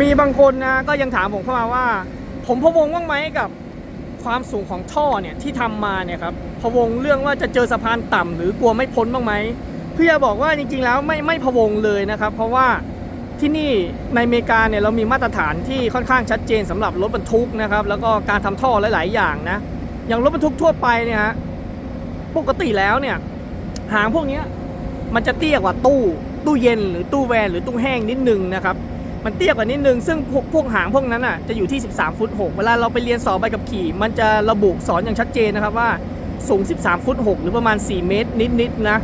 มีบางคนนะก็ยังถามผมเข้ามาว่า ผมพะวงบ้างไหมกับความสูงของท่อเนี่ยที่ทำมาเนี่ยครับพะวงเรื่องว่าจะเจอสะพานต่ำหรือกลัวไม่พ้นบ้างไหมเพื่อบอกว่าจริงๆแล้วไม่ไม่พะวงเลยนะครับ เพราะว่าที่นี่ในอเมริกาเนี่ยเรามีมาตรฐานที่ค่อนข้างชัดเจนสำหรับรถบรรทุกนะครับ แล้วก็การทำท่อหลายๆ อย่างนะอย่างรถบรรทุกทั่วไปเนี่ยฮะปกติแล้วเนี่ยหางพวกนี้มันจะเตี้ยกว่าตู้ตู้เย็นหรือตู้แวนหรือตู้แห้งนิดนึงนะครับ มันเตี้ยกว่านิดนึง ซึ่งพวกหางพวกนั้นอะจะอยู่ที่ 13 ฟุต 6 เวลาเราไปเรียนสอบใบกับขี่ มันจะระบุสอนอย่างชัดเจนนะครับว่าสูง 13 ฟุต 6 หรือประมาณ 4 เมตร นิดๆนะ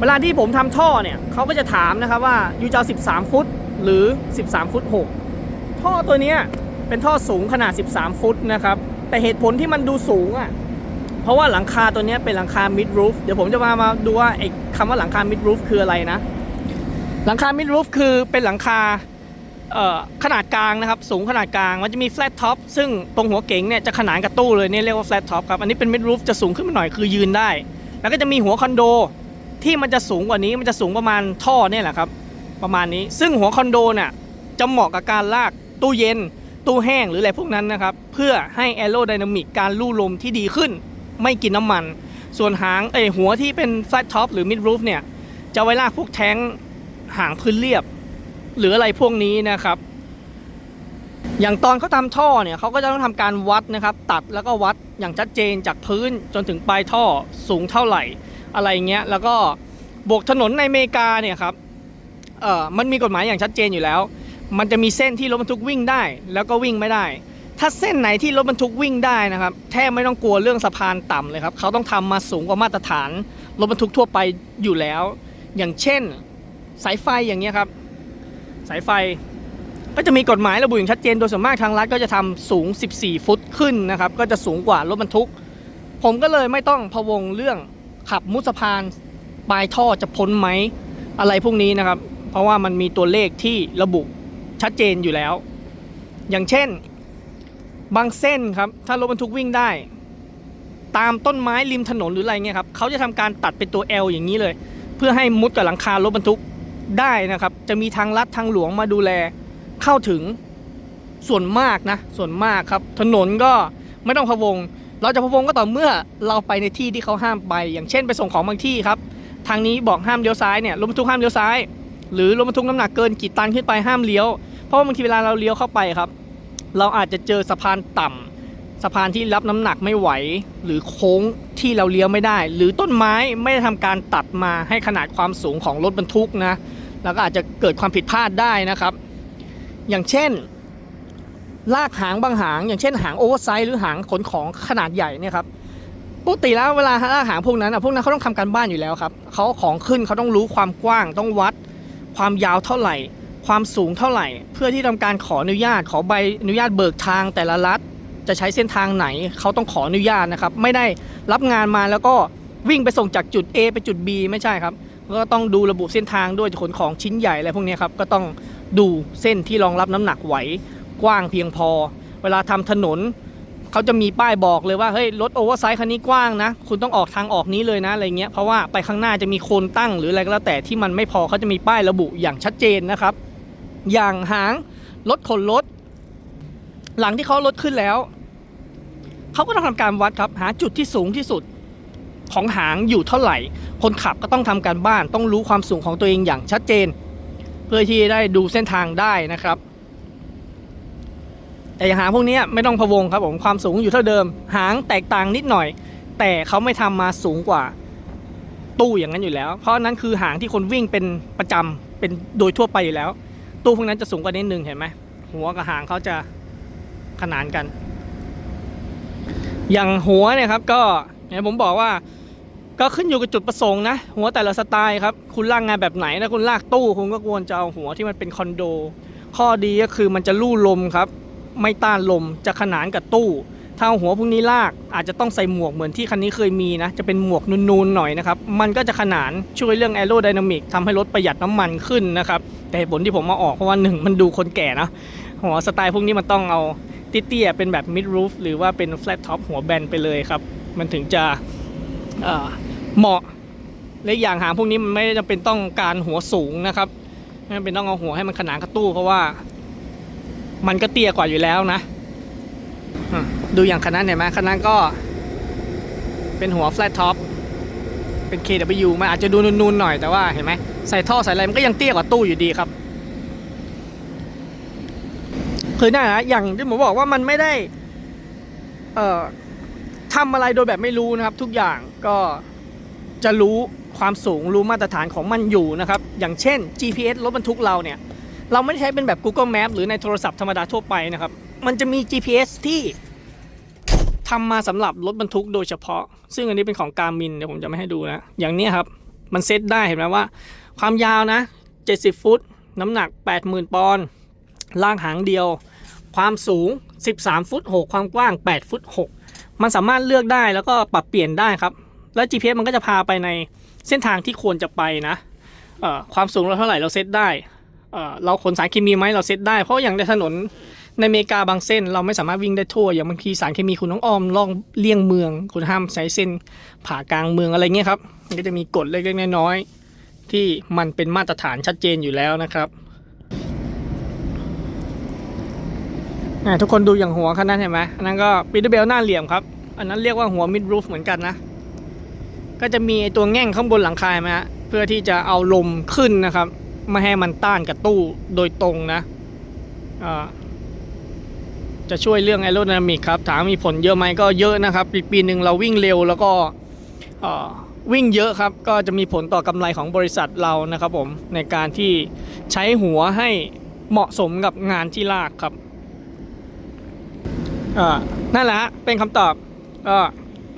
เวลาที่ผมทำท่อเนี่ยเขาก็จะถามนะครับว่าอยู่จะเอา13 ฟุตหรือ 13 ฟุต 6 ท่อตัวเนี้ยเป็นท่อสูงขนาด 13 ฟุตนะครับ แต่เหตุผลที่มันดูสูงอะ เพราะว่าหลังคาตัวเนี้ยเป็นหลังคา mid roof เดี๋ยวผมจะมามาดูว่าไอ้คำว่าหลังคา mid roof คืออะไรนะ หลังคา mid roof คือเป็นหลังคา ขนาดกลางนะครับ สูงขนาดกลางมันจะมี flat top ซึ่งตรงหัวเก๋งเนี่ยจะขนานกับตู้เลยเนี่ยเรียกว่า flat top ครับอันนี้เป็น mid roof จะสูงขึ้นมาหน่อยคือยืนได้ แล้วก็จะมีหัวคอนโดที่มันจะสูงกว่านี้มันจะสูงประมาณท่อเนี่ยแหละครับ ประมาณนี้ซึ่งหัวคอนโดเนี่ยจะเหมาะกับการลากตู้เย็น ตู้แห้งหรืออะไรพวกนั้นนะครับ เพื่อให้ aerodynamic การลู่ลมที่ดีขึ้น ไม่กินน้ำมัน ส่วนหางเอหัวที่เป็น flat top หรือ mid roof เนี่ยจะไว้ลากพวกแท้งหางพื้นเรียบ หรืออะไรพวกนี้นะครับ อย่างตอนเขาทำท่อเนี่ยเขาก็จะต้องทำการวัดนะครับ ตัดแล้วก็วัดอย่างชัดเจนจากพื้นจนถึงปลายท่อสูงเท่าไหร่ อะไรเงี้ยแล้วก็บวกถนนในอเมริกาเนี่ยครับเอ่อมันมีกฎหมายอย่างชัดเจนอยู่แล้ว มันจะมีเส้นที่รถบรรทุกวิ่งได้ แล้วก็วิ่งไม่ได้ ถ้าเส้นไหนที่รถบรรทุกวิ่งได้นะครับ แทบไม่ต้องกลัวเรื่องสะพานต่ำเลยครับเขาต้องทำมาสูงกว่ามาตรฐานรถบรรทุกทั่วไปอยู่แล้ว อย่างเช่น สายไฟอย่างเงี้ยครับ สายไฟ ก็จะมีกฎหมายระบุอย่างชัดเจนโดยส่วนมากทางรัฐก็จะทำสูง 14 ฟุตขึ้นนะครับ ก็จะสูงกว่ารถบรรทุก ผมก็เลยไม่ต้องพะวงเรื่องขับมุดสะพานปลายท่อจะพ้นไหมอะไรพวกนี้นะครับ เพราะว่ามันมีตัวเลขที่ระบุชัดเจนอยู่แล้ว อย่างเช่น บางเส้นครับ ถ้ารถบรรทุกวิ่งได้ ตามต้นไม้ริมถนนหรืออะไรเงี้ยครับเขาจะทำการตัดเป็นตัว L อย่างนี้เลย เพื่อให้มุดกับหลังคารถบรรทุก ได้นะครับ จะมีทางลัดทางหลวงมาดูแลเข้าถึงส่วนมากนะ ส่วนมากครับ ถนนก็ไม่ต้องพะวง เราจะพะวงก็ต่อเมื่อเราไปในที่ที่เขาห้ามไป อย่างเช่นไปส่งของบางที่ครับ ทางนี้บอกห้ามเลี้ยวซ้ายเนี่ยรถบรรทุกห้ามเลี้ยวซ้าย หรือรถบรรทุกน้ำหนักเกินกี่ตันขึ้นไปห้ามเลี้ยว เพราะว่าบางทีเวลาเราเลี้ยวเข้าไปครับ เราอาจจะเจอสะพานต่ำ สะพานที่รับน้ำหนักไม่ไหว หรือโค้งที่เราเลี้ยวไม่ได้ หรือต้นไม้ไม่ได้ทำการตัดมาให้ขนาดความสูงของรถบรรทุกนะแล้วก็อาจจะเกิดความผิดพลาดได้นะครับ อย่างเช่น ลากหางบางหาง อย่างเช่นหางโอเวอร์ไซส์หรือหางขนของขนาดใหญ่เนี่ยครับปกติแล้วเวลาลากหางพวกนั้นอะพวกนั้นเขาต้องทำการบ้านอยู่แล้วครับเขาของขึ้นเขาต้องรู้ความกว้าง ต้องวัด ความยาวเท่าไหร่ ความสูงเท่าไหร่ เพื่อที่ทำการขออนุญาต ขอใบอนุญาตเบิกทางแต่ละรัฐ จะใช้เส้นทางไหนเขาต้องขออนุญาตนะครับ ไม่ได้รับงานมาแล้วก็วิ่งไปส่งจากจุด A ไปจุด B ไม่ใช่ครับ ก็ต้องดูระบุเส้นทางด้วยขนของชิ้นใหญ่อะไรพวกนี้ครับก็ต้องดูเส้นที่รองรับน้ำหนักไหวกว้างเพียงพอ เวลาทำถนนเขาจะมีป้ายบอกเลยว่าเฮ้ยรถโอเวอร์ไซส์คันนี้กว้างนะ คุณต้องออกทางออกนี้เลยนะอะไรเงี้ยเพราะว่าไปข้างหน้าจะมีโคนตั้งหรืออะไรก็แล้วแต่ที่มันไม่พอเขาจะมีป้ายระบุอย่างชัดเจนนะครับ อย่างหางรถขนรถ หลังที่เขารถขึ้นแล้ว เขาก็ต้องทำการวัดครับ หาจุดที่สูงที่สุดของหางอยู่เท่าไหร่ คนขับก็ต้องทำการบ้าน ต้องรู้ความสูงของตัวเองอย่างชัดเจน เพื่อที่ได้ดูเส้นทางได้นะครับ แต่ย่างหางพวกนี้ไม่ต้องพะวงครับผมความสูงอยู่เท่าเดิม หางแตกต่างนิดหน่อย แต่เขาไม่ทำมาสูงกว่าตู้อย่างนั้นอยู่แล้ว เพราะนั้นคือหางที่คนวิ่งเป็นประจำเป็นโดยทั่วไปอยู่แล้ว ตู้พวกนั้นจะสูงกว่านิดนึงเห็นไหมหัวกับหางเขาจะ ขนานกัน อย่างหัวเนี่ยครับก็อย่างผมบอกว่าก็ขึ้นอยู่กับจุดประสงค์นะ หัวแต่ละสไตล์ครับ คุณลากงานแบบไหนนะคุณลากตู้ คุณก็ควรจะเอาหัวที่มันเป็นคอนโด ข้อดีก็คือมันจะลู่ลมครับ ไม่ต้านลมจะขนานกับตู้ ถ้าเอาหัวพวกนี้ลากอาจจะต้องใส่หมวกเหมือนที่คันนี้เคยมีนะ จะเป็นหมวกนูนๆหน่อยนะครับ มันก็จะขนานช่วยเรื่องแอโรไดนามิกทำให้รถประหยัดน้ำมันขึ้นนะครับ แต่ผลที่ผมมาออกเพราะว่าหนึ่งมันดูคนแก่นะหัวสไตล์พวกนี้มันต้องเอา เตี้ยๆเป็นแบบ mid roof หรือว่าเป็น flat top หัวแบนไปเลยครับ มันถึงจะเหมาะและอย่างหางพวกนี้มันไม่จำเป็นต้องการหัวสูงนะครับไม่จำเป็นต้องเอาหัวให้มันขนานกับตู้เพราะว่า มันก็เตี้ยกว่าอยู่แล้วนะ ดูอย่างคันนั้นเห็นไหมคันนั้นก็ เป็นหัว flat top เป็น KW มันอาจจะดูนูนๆหน่อยแต่ว่าเห็นไหมใส่ท่อใส่อะไรมันก็ยังเตี้ยกว่าตู้อยู่ดีครับ คือนั่นนะอย่างที่ผมบอกว่ามันไม่ได้ เอ่อทำอะไรโดยแบบไม่รู้นะครับ ทุกอย่างก็จะรู้ความสูงรู้มาตรฐานของมันอยู่นะครับ อย่างเช่น GPS รถบรรทุกเราเนี่ย เราไม่ได้ใช้เป็นแบบ Google Map หรือในโทรศัพท์ธรรมดาทั่วไปนะครับ มันจะมี GPS ที่ทำมาสำหรับรถบรรทุกโดยเฉพาะ ซึ่งอันนี้เป็นของการมินเดี๋ยวผมจะไม่ให้ดูนะ อย่างนี้ครับ มันเซตได้เห็นไหมว่า ความยาวนะ 70 ฟุต น้ำหนัก 80,000 ปอนด์ล่างหางเดียว ความสูง 13 ฟุต 6 ความกว้าง 8 ฟุต 6 มันสามารถเลือกได้แล้วก็ปรับเปลี่ยนได้ครับ แล้ว GPS มันก็จะพาไปในเส้นทางที่ควรจะไปนะความสูงเราเท่าไหร่เราเซตได้เอ่อเราขนสารเคมีไหมเราเซตได้ เพราะอย่างในถนนในอเมริกาบางเส้น เราไม่สามารถวิ่งได้ทั่ว อย่างบางทีสารเคมีคุณต้องอ้อมล่องเลี่ยงเมือง คุณห้ามใช้เส้นผ่ากลางเมืองอะไรเงี้ยครับ มันก็จะมีกฎเล็กๆน้อยๆที่มันเป็นมาตรฐานชัดเจนอยู่แล้วนะครับ อ่า ทุกคนดูอย่างหัวคันนั้นเห็นไหมอันนั้นก็ปีเตอร์เบลหน้าเหลี่ยมครับ อันนั้นเรียกว่าหัวมิดรูฟเหมือนกันนะ ก็จะมีตัวแง่งข้างบนหลังคาไหมฮะเพื่อที่จะเอาลมขึ้นนะครับ ไม่ให้มันต้านกับตู้โดยตรงนะจะช่วยเรื่องแอโร d y นามิกครับถามมีผลเยอะไหมก็เยอะนะครับ ปีปีหนึ่งเราวิ่งเร็วแล้วก็วิ่งเยอะครับ ก็จะมีผลต่อกำไรของบริษัทเรานะครับผมในการที่ใช้หัวให้เหมาะสมกับงานที่ลากครับ อ่านั่นแหละฮะเป็นคำตอบก็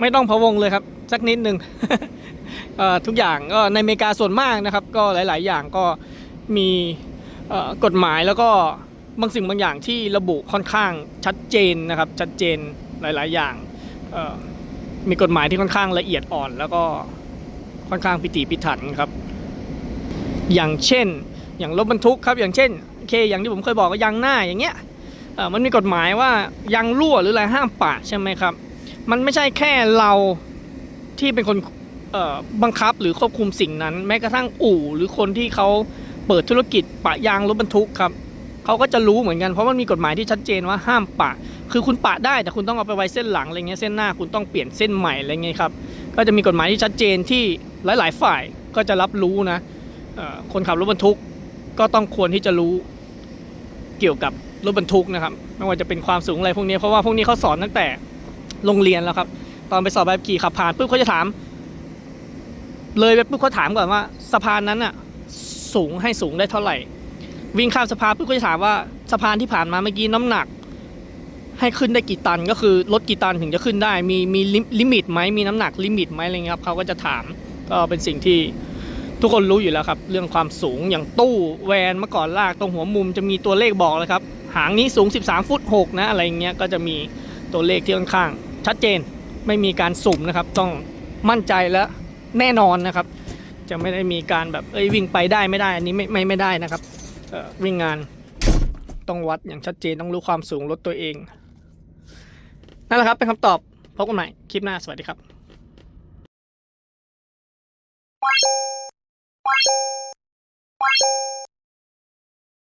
ไม่ต้องพะวงเลยครับ สักนิดหนึ่งทุกอย่างก็ในอเมริกาส่วนมากนะครับ ก็หลาย ๆ อย่างก็มีกฎหมายแล้วก็บางสิ่งบางอย่างที่ระบุค่อนข้างชัดเจนนะครับ ชัดเจนหลาย ๆ อย่างมีกฎหมายที่ค่อนข้างละเอียดอ่อน แล้วก็ค่อนข้างพิถีพิถันครับ อย่างเช่น อย่างรถบรรทุกครับอย่างเช่นโอเคอย่างที่ผมเคยบอกว่ายางหน้าอย่างเงี้ย มันมีกฎหมายว่ายางรั่วหรืออะไรห้ามปะใช่ไหมครับ มันไม่ใช่แค่เราที่เป็นคนบังคับหรือควบคุมสิ่งนั้น แม้กระทั่งอู่หรือคนที่เขาเปิดธุรกิจปะยางรถบรรทุกครับเขาก็จะรู้เหมือนกันเพราะมันมีกฎหมายที่ชัดเจนว่าห้ามปะ คือคุณปะได้แต่คุณต้องเอาไปไว้เส้นหลังอะไรเงี้ยเส้นหน้าคุณต้องเปลี่ยนเส้นใหม่อะไรเงี้ยครับก็จะมีกฎหมายที่ชัดเจนที่หลาย ๆ ฝ่ายก็จะรับรู้นะคนขับรถบรรทุกก็ต้องควรที่จะรู้เกี่ยวกับ รถบรรทุกนะครับ ไม่ว่าจะเป็นความสูงอะไรพวกนี้เพราะว่าพวกนี้เขาสอนตั้งแต่โรงเรียนแล้วครับ ตอนไปสอบใบขับขี่ขับผ่านปุ๊บเขาจะถาม เลยไปปุ๊บเขาถามก่อนว่าสะพานนั้นอะสูงให้สูงได้เท่าไหร่ วิ่งข้ามสะพานปุ๊บเขาจะถามว่าสะพานที่ผ่านมาเมื่อกี้น้ำหนัก ให้ขึ้นได้กี่ตันก็คือลดกี่ตันถึงจะขึ้นได้ มีมีลิมิตไหมมีน้ำหนักลิมิตไหมอะไรเงี้ยครับเขาก็จะถามก็เป็นสิ่งที่ทุกคนรู้อยู่แล้วครับ เรื่องความสูงอย่างตู้แวนเมื่อก่อนลากตรงหัวมุมจะมีตัวเลขบอกเลยครับ หางนี้สูง 13 ฟุต 6 นะ อะไรเงี้ยก็จะมีตัวเลขที่ค่อนข้าง ชัดเจนไม่มีการสุ่มนะครับ ต้องมั่นใจและแน่นอนนะครับ จะไม่ได้มีการแบบเอ้ยวิ่งไปได้ไม่ได้ อันนี้ไม่ไม่ไม่ได้นะครับเอ่อวิ่งงานต้องวัดอย่างชัดเจนต้องรู้ความสูงรถตัวเองนั่นแหละครับเป็นคำตอบพบกันใหม่คลิปหน้าสวัสดีครับ